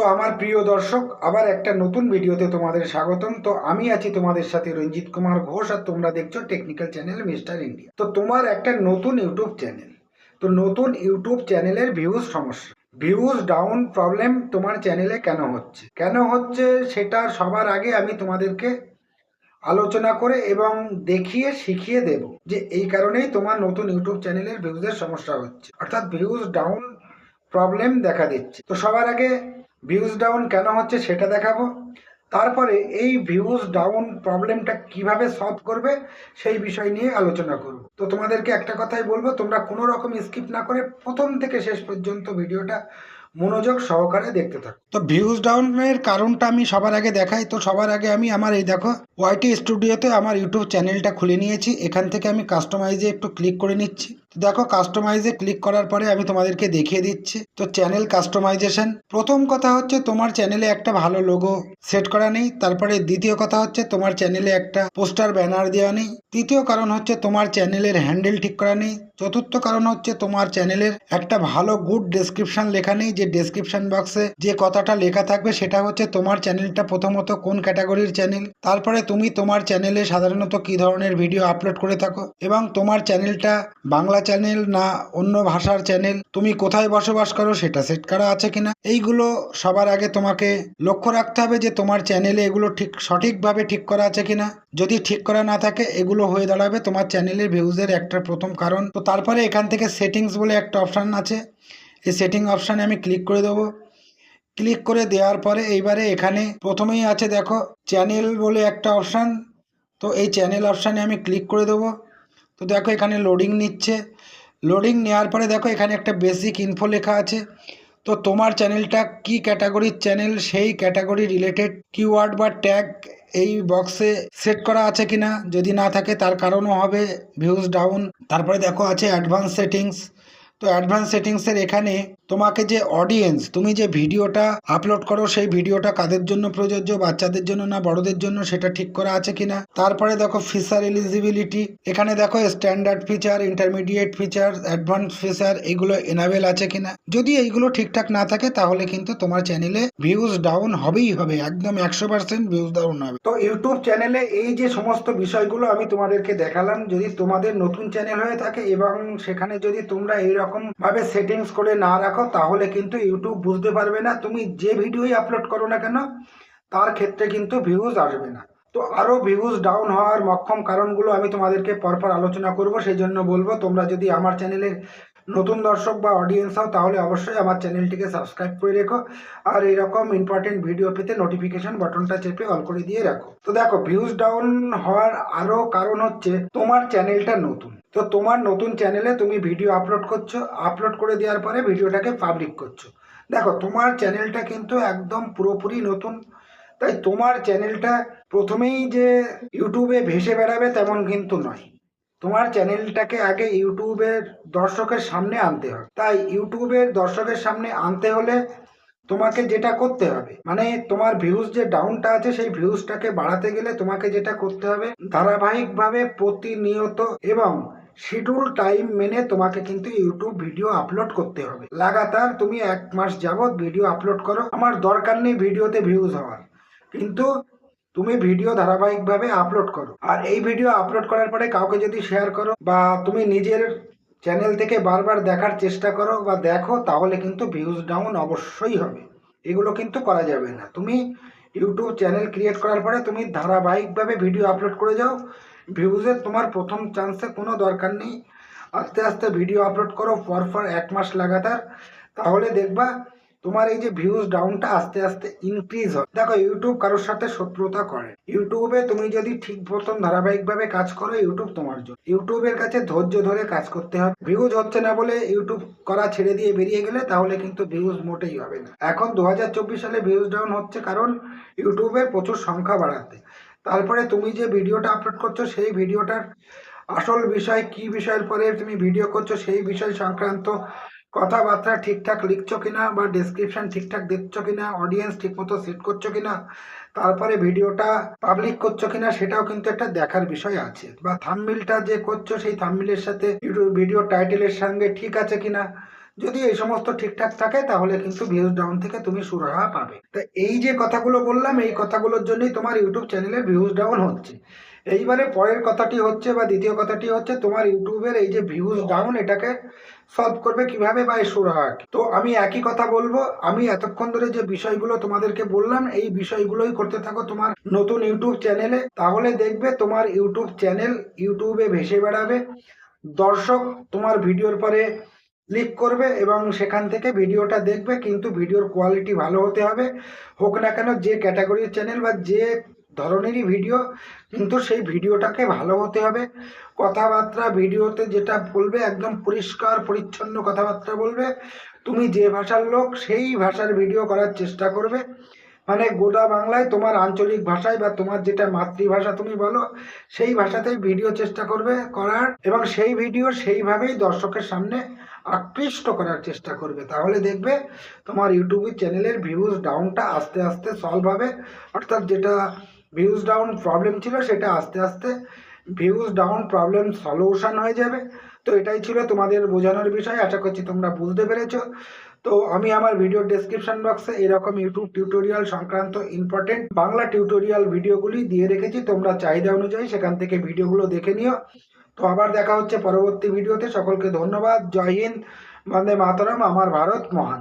তো আমার প্রিয় দর্শক, আবার একটা নতুন ভিডিওতে তোমাদের স্বাগতম। তো আমি আছি তোমাদের সাথে রঞ্জিত কুমার ঘোষ আর তোমরা দেখছ টেকনিক্যাল চ্যানেল মিস্টার ইন্ডিয়া তো তোমার একটা নতুন ইউটিউব চ্যানেল তো নতুন ইউটিউব চ্যানেলের ভিউজ সমস্যা। ভিউজ ডাউন প্রবলেম তোমার চ্যানেলে কেন হচ্ছে? কেন হচ্ছে সেটা সবার আগে আমি তোমাদেরকে আলোচনা করে এবং দেখিয়ে শিখিয়ে দেব যে এই কারণেই তোমার নতুন ইউটিউব চ্যানেলের ভিউজের সমস্যা হচ্ছে। অর্থাৎ ভিউজ ডাউন প্রবলেম দেখা দিচ্ছে। তো সবার আগে ভিউজ ডাউন কেন হচ্ছে সেটা দেখাবো? তারপরে এই ভিউজ ডাউন প্রবলেমটা কীভাবে সলভ করবে সেই বিষয় নিয়ে আলোচনা করব। তো তোমাদেরকে একটা কথাই বলব, তোমরা কোনো রকম স্কিপ না করে প্রথম থেকে শেষ পর্যন্ত ভিডিওটা মনোযোগ সহকারে দেখতে থাকো। তো ভিউজ ডাউনের কারণটা আমি সবার আগে দেখাই। তো সবার আগে আমি আমার এই দেখো ওয়াইটি স্টুডিওতে আমার ইউটিউব চ্যানেলটা খুলে নিয়েছি। এখান থেকে আমি কাস্টমাইজে একটু ক্লিক করে নিচ্ছি। দেখো কাস্টমাইজে ক্লিক করার পরে আমি তোমাদেরকে দেখিয়ে দিচ্ছি। তো চ্যানেল কাস্টমাইজেশন প্রথম কথা হচ্ছে তোমার চ্যানেলে একটা ভালো লোগো সেট করা নেই, তারপরে দ্বিতীয় কথা হচ্ছে তোমার চ্যানেলে একটা পোস্টার ব্যানার দেওয়া নেই। তৃতীয় কারণ হচ্ছে তোমার চ্যানেলের হ্যান্ডেল ঠিক করা নেই। চতুর্থ কারণ হচ্ছে তোমার চ্যানেলের একটা ভালো গুড ডেসক্রিপশন লেখা নেই, যে ডেসক্রিপশন বক্সে যে কথাটা লেখা থাকবে সেটা হচ্ছে তোমার চ্যানেলটা প্রথমত কোন ক্যাটাগরির চ্যানেল তারপরে তুমি তোমার চ্যানেলে সাধারণত কী ধরনের ভিডিও আপলোড করে থাকো, এবং তোমার চ্যানেলটা বাংলা চ্যানেল না অন্য ভাষার চ্যানেল তুমি কোথায় বসবাস করো সেটা সেট করা আছে কিনা? এইগুলো সবার আগে তোমাকে লক্ষ্য রাখতে হবে যে তোমার চ্যানেলে এগুলো ঠিক, সঠিকভাবে ঠিক করা আছে কিনা। যদি ঠিক করা না থাকে, এগুলো হয়ে দাঁড়াবে তোমার চ্যানেলের ভিউজের একটা প্রথম কারণ। তো তারপরে এখান থেকে সেটিংস বলে একটা অপশান আছে। এই সেটিং অপশানে আমি ক্লিক করে দেবো। ক্লিক করে দেওয়ার পরে এইবারে এখানে প্রথমেই আছে দেখো চ্যানেল বলে একটা অপশান তো এই চ্যানেল অপশানে আমি ক্লিক করে দেবো। তো দেখো এখানে লোডিং নিচ্ছে। লোডিং নেওয়ার পরে দেখো এখানে একটা বেসিক ইনফো লেখা আছে। তো তোমার চ্যানেলটা কি ক্যাটাগরির চ্যানেল সেই ক্যাটাগরি রিলেটেড কিওয়ার্ড বা ট্যাগ এই বক্সে সেট করা আছে কিনা? যদি না থাকে তার কারণও হবে ভিউজ ডাউন তারপরে দেখো আছে অ্যাডভান্স সেটিংস তো অ্যাডভান্স সেটিংসের এখানে তোমাকে যে অডিয়েন্স তুমি যে ভিডিওটা আপলোড করো, সেই ভিডিওটা কাদের জন্য প্রযোজ্য, বাচ্চাদের জন্য না বড়দের জন্য, সেটা ঠিক করা আছে কিনা? তারপরে দেখো ফিচার এলিজিবিলিটি এখানে দেখো standard feature intermediate feature advance feature এগুলো এনাবেল আছে কিনা? যদি এইগুলো ঠিকঠাক না থাকে, তাহলে কিন্তু তোমার চ্যানেলে ভিউজ ডাউন হবেই হবে, একদম একশো পার্সেন্ট ভিউজ ডাউন হবে। তো ইউটিউব চ্যানেলে এই যে সমস্ত বিষয়গুলো আমি তোমাদেরকে দেখালাম, যদি তোমাদের নতুন চ্যানেল হয়ে থাকে এবং সেখানে যদি তোমরা এইরকম ভাবে সেটিংস করে না রাখো তাহলে কিন্তু ইউটিউব বুঝতে পারবে না, তুমি যে ভিডিওই আপলোড করো না কেন, তার ক্ষেত্রে কিন্তু ভিউজ আসবে না। তো আরও ভিউজ ডাউন হওয়ার মক্ষম কারণগুলো আমি তোমাদেরকে পরপর আলোচনা করব সেই জন্য বলব, তোমরা যদি আমার চ্যানেলের নতুন দর্শক বা অডিয়েন্স হও, তাহলে অবশ্যই আমার চ্যানেলটিকে সাবস্ক্রাইব করে রেখো, আর এইরকম ইম্পর্টেন্ট ভিডিও পেতে নোটিফিকেশন বাটনটা চেপে অল করে দিয়ে রাখো। তো দেখো ভিউজ ডাউন হওয়ার আরও কারণ হচ্ছে, তোমার চ্যানেলটা নতুন। তো তোমার নতুন চ্যানেলে তুমি ভিডিও আপলোড করছ আপলোড করে দেওয়ার পরে ভিডিওটাকে পাবলিক করছ। দেখো, তোমার চ্যানেলটা কিন্তু একদম পুরোপুরি নতুন। তাই তোমার চ্যানেলটা প্রথমেই যে ইউটিউবে ভেসে বেড়াবে তেমন কিন্তু নয়। তোমার চ্যানেলটাকে আগে ইউটিউবের দর্শকের সামনে আনতে হবে। তাই ইউটিউবের দর্শকের সামনে আনতে হলে তোমাকে যেটা করতে হবে মানে তোমার ভিউজ যে ডাউনটা আছে, সেই ভিউজটাকে বাড়াতে গেলে তোমাকে যেটা করতে হবে, ধারাবাহিকভাবে প্রতিনিয়ত এবং শিডিউল টাইম মেনে তোমাকে কিন্তু ইউটিউব ভিডিও আপলোড করতে হবে। লাগাতার তুমি এক মাস যাবত ভিডিও আপলোড করো। আমার দরকার নেই ভিডিওতে ভিউজ হওয়ার। কিন্তু তুমি ভিডিও ধারাবাহিকভাবে আপলোড করো। আর এই ভিডিও আপলোড করার পরে কাউকে যদি শেয়ার করো বা তুমি নিজের চ্যানেল থেকে বারবার দেখার চেষ্টা করো বা দেখো, তাহলে কিন্তু ভিউজ ডাউন অবশ্যই হবে। এগুলো কিন্তু করা যাবে না। তুমি ইউটিউব চ্যানেল ক্রিয়েট করার পরে তুমি ধারাবাহিকভাবে ভিডিও আপলোড করে যাও। ভিউজের তোমার প্রথম চান্সে কোনো দরকার নেই। আস্তে আস্তে ভিডিও আপলোড করো পরপর এক মাস লাগাতার। তাহলে দেখবা তোমার এই যে ভিউজ ডাউনটা আস্তে আস্তে ইনক্রিজ হয়। দেখো ইউটিউব কারোর সাথে শত্রুতা করে। ইউটিউবে তুমি যদি ঠিক মতন ধারাবাহিকভাবে কাজ করো ইউটিউব তোমার জন্য। ইউটিউবের কাছে ধৈর্য ধরে কাজ করতে হবে। ভিউজ হচ্ছে না বলে ইউটিউব করা ছেড়ে দিয়ে বেরিয়ে গেলে তাহলে কিন্তু ভিউজ মোটেই হবে না। এখন দু হাজার চব্বিশ সালে ভিউজ ডাউন হচ্ছে কারণ ইউটিউবের প্রচুর সংখ্যা বাড়াতে। তারপরে তুমি যে ভিডিওটা আপলোড করছ, সেই ভিডিওটার আসল বিষয় কি বিষয়ের পরে তুমি ভিডিও করছ, সেই বিষয় সংক্রান্ত কথাবার্তা ঠিকঠাক লিখছো কিনা বা ডেসক্রিপশন ঠিকঠাক দিচ্ছ কিনা অডিয়েন্স ঠিকমতো সেট করছ কিনা, তারপরে ভিডিওটা পাবলিক করছ কিনা, সেটাও কিন্তু একটা দেখার বিষয় আছে। বা থাম্বনেলটা যে করছ, সেই থাম্বনেলের সাথে ভিডিও টাইটেলের সঙ্গে ঠিক আছে কিনা যদি এই সমস্ত ঠিকঠাক থাকে, তাহলে কিন্তু ভিউজ ডাউন থেকে তুমি সুরাহা পাবে। তা এই যে কথাগুলো বললাম, এই কথাগুলোর জন্যই তোমার ইউটিউব চ্যানেলে ভিউজ ডাউন হচ্ছে। এইবারে পরের কথাটি হচ্ছে বা দ্বিতীয় কথাটি হচ্ছে, তোমার ইউটিউবের এই যে ভিউজ ডাউন এটাকে সলভ করবে কীভাবে বা এই সুরাহা তো আমি একই কথা বলব, আমি এতক্ষণ ধরে যে বিষয়গুলো তোমাদেরকে বললাম, এই বিষয়গুলোই করতে থাকো তোমার নতুন ইউটিউব চ্যানেলে তাহলে দেখবে তোমার ইউটিউব চ্যানেল ইউটিউবে ভেসে বেড়াবে। দর্শক, তোমার ভিডিওর পরে ক্লিক করবে এবং সেখান থেকে ভিডিওটা দেখবে, কিন্তু ভিডিওর কোয়ালিটি ভালো হতে হবে। হোক না কেন, যে ক্যাটাগরির চ্যানেল বা যে ধরনেরই ভিডিও কিন্তু সেই ভিডিওটাকে ভালো হতে হবে। কথাবার্তা, ভিডিওতে যেটা বলবে, একদম পরিষ্কার, পরিচ্ছন্ন কথাবার্তা বলবে। তুমি যে ভাষার লোক, সেই ভাষার ভিডিও করার চেষ্টা করবে। মানে গোটা বাংলায় তোমার আঞ্চলিক ভাষায় বা তোমার যেটা মাতৃভাষা তুমি বলো, সেই ভাষাতেই ভিডিও চেষ্টা করবে করার এবং সেই ভিডিও সেইভাবেই দর্শকের সামনে আকৃষ্ট করার চেষ্টা করবে। তাহলে দেখবে তোমার ইউটিউব চ্যানেলের ভিউজ ডাউনটা আস্তে আস্তে সলভ হবে। অর্থাৎ যেটা ভিউজ ডাউন প্রবলেম ছিল সেটা আস্তে আস্তে ভিউজ ডাউন প্রবলেম সলিউশন হয়ে যাবে। তো এটাই ছিল তোমাদের বোঝানোর বিষয়। আশা করছি তোমরা বুঝতে পেরেছ। তো আমি আমার ভিডিও ডেসক্রিপশন বক্সে এরকম ইউটিউব টিউটোরিয়াল সংক্রান্ত ইম্পর্টেন্ট বাংলা টিউটোরিয়াল ভিডিওগুলি দিয়ে রেখেছি। তোমরা চাহিদা অনুযায়ী সেখান থেকে ভিডিওগুলো দেখে নিও। তো আবার দেখা হচ্ছে পরবর্তী ভিডিওতে সকলকে ধন্যবাদ। জয় হিন্দ। বন্দে মাতরম। আমার ভারত মহান।